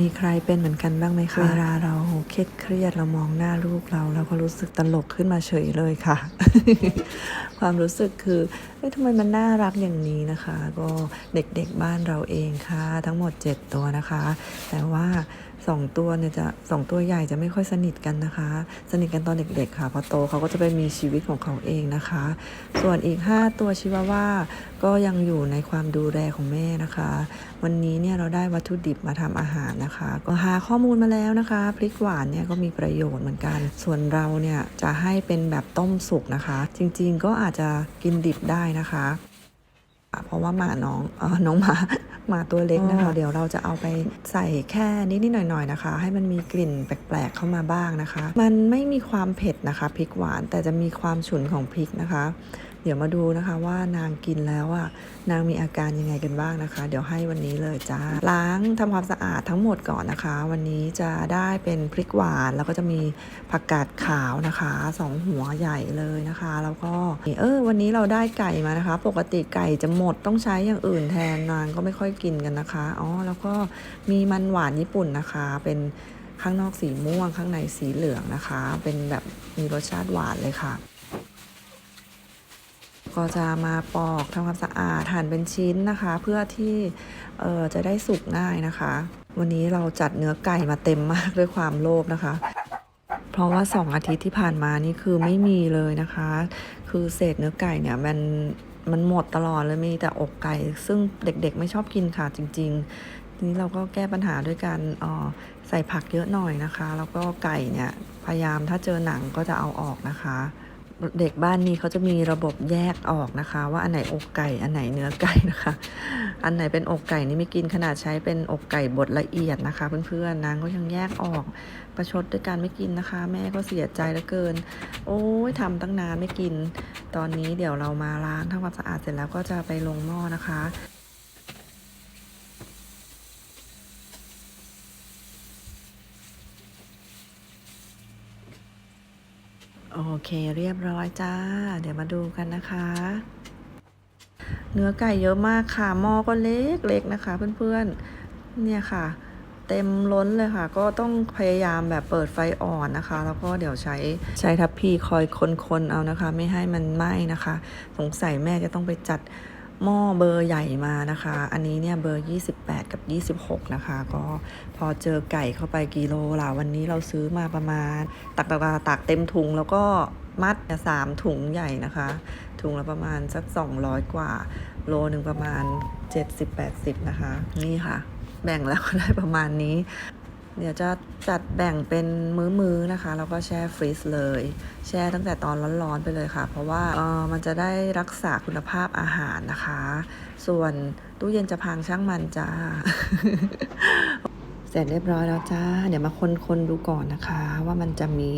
มีใครเป็นเหมือนกันบ้างไหมคะ เวลาเราเครียดเครียดเรามองหน้าลูกเรา เราก็รู้สึกตลกขึ้นมาเฉยเลยค่ะ ความรู้สึกคือเอ้ยทำไมมันน่ารักอย่างนี้นะคะ ก็เด็กๆบ้านเราเองค่ะ ทั้งหมด 7 ตัวนะคะ แต่ว่าสองตัวเนี่ยจะสองตัวใหญ่จะไม่ค่อยสนิทกันนะคะ สนิทกันตอนเด็กๆค่ะพอโตเขาก็จะไปมีชีวิตของเขาเองนะคะ ส่วนอีก 5 ตัวชิวาว่าก็ยังอยู่ในความดูแลของแม่นะคะ วันนี้เนี่ยเราได้วัตถุดิบมาทำอาหารนะคะ ก็หาข้อมูลมาแล้วนะคะพริกหวานเนี่ยก็มีประโยชน์เหมือนกัน ส่วนเราเนี่ยจะให้เป็นแบบต้มสุกนะคะ จริงๆก็อาจจะกินดิบได้นะคะ เพราะว่าหมาน้องเออน้องหมาหมาตัวเล็กนะคะ เดี๋ยวเราจะเอาไปใส่แค่นิดๆหน่อยๆนะคะ ให้มันมีกลิ่นแปลกๆเข้ามาบ้างนะคะ มันไม่มีความเผ็ดนะคะพริกหวานแต่จะมีความฉุนของพริกนะคะ เดี๋ยวมาดูนะคะว่านางกินแล้วอะนางมีอาการยังไงกันบ้างนะคะ เดี๋ยวให้วันนี้เลยจ้าล้างทำความสะอาดทั้งหมดก่อนนะคะ วันนี้จะได้เป็นพริกหวานแล้วก็จะมีผักกาดขาวนะคะสองหัวใหญ่เลยนะคะ แล้วก็เออวันนี้เราได้ไก่มานะคะ ปกติไก่จะหมดต้องใช้อย่างอื่นแทนนางก็ไม่ค่อยกินกันนะคะอ๋อแล้วก็มีมันหวานญี่ปุ่นนะคะ เป็นข้างนอกสีม่วงข้างในสีเหลืองนะคะ เป็นแบบมีรสชาติหวานเลยค่ะ ก็จะมาปอกทำความสะอาดหั่นเป็นชิ้นนะคะ เพื่อที่เออจะได้สุกง่ายนะคะ วันนี้เราจัดเนื้อไก่มาเต็มมากด้วยความโลภนะคะ เพราะว่าสองอาทิตย์ที่ผ่านมานี่คือไม่มีเลยนะคะ คือเศษเนื้อไก่เนี่ยมันมันหมดตลอดเลยมีแต่อกไก่ ซึ่งเด็กๆไม่ชอบกินค่ะจริงๆ ทีนี้เราก็แก้ปัญหาด้วยการออใส่ผักเยอะหน่อยนะคะ แล้วก็ไก่เนี่ยพยายามถ้าเจอหนังก็จะเอาออกนะคะ เด็กบ้านนี้เขาจะมีระบบแยกออกนะคะ ว่าอันไหนอกไก่อันไหนเนื้อไก่นะคะ อันไหนเป็นอกไก่นี่ไม่กินขนาดใช้เป็นอกไก่บดละเอียดนะคะ เพื่อนๆนางก็ยังแยกออกประชดด้วยการไม่กินนะคะ แม่ก็เสียใจเหลือเกิน โอ้ยทำตั้งนานไม่กิน ตอนนี้เดี๋ยวเรามาล้างทำความสะอาดเสร็จแล้วก็จะไปลงหม้อนะคะ โอเคเรียบร้อยจ้า เดี๋ยวมาดูกันนะคะ เนื้อไก่เยอะมากค่ะหม้อก็เล็กๆนะคะ เพื่อนๆ เนี่ยค่ะ เต็มล้นเลยค่ะ ก็ต้องพยายามแบบเปิดไฟอ่อนนะคะ แล้วก็เดี๋ยวใช้ใช้ทัพพีคอยคนๆเอานะคะ ไม่ให้มันไหม้นะคะ สงสัยแม่จะต้องไปจัด หม้อเบอร์ใหญ่มานะคะ อันนี้เนี่ยเบอร์ 28 กับ 26 นะคะ ก็พอเจอไก่เข้าไปกิโลล่ะวันนี้เราซื้อมาประมาณตักตักตักตักเต็มถุงแล้วก็มัดสามถุงใหญ่นะคะ ถุงละประมาณสัก 200 กว่า โลหนึ่งประมาณ 70-80 นะคะ นี่ค่ะ แบ่งแล้วก็ได้ประมาณนี้ เดี๋ยวจะจัดแบ่งเป็นมื้อๆนะคะ แล้วก็แช่ฟรีซเลย แช่ตั้งแต่ตอนร้อนๆไปเลยค่ะ เพราะว่าเออมันจะได้รักษาคุณภาพอาหารนะคะ ส่วนตู้เย็นจะพังช่างมันจ้า เสร็จเรียบร้อยแล้วจ้า เดี๋ยวมาคนๆดูก่อนนะคะ ว่ามันจะมี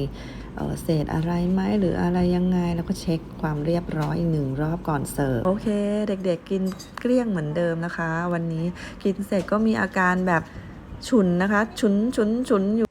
เเศษอะไรไหมหรืออะไรยังไงแล้วก็เช็คความเรียบร้อยอีกหนึ่งรอบก่อนเสิร์ฟโอเค เด็กๆกินเกลี้ยงเหมือนเดิมนะคะ วันนี้กินเสร็จก็มีอาการแบบ ฉุนนะคะ ฉุนฉุนฉุนอยู่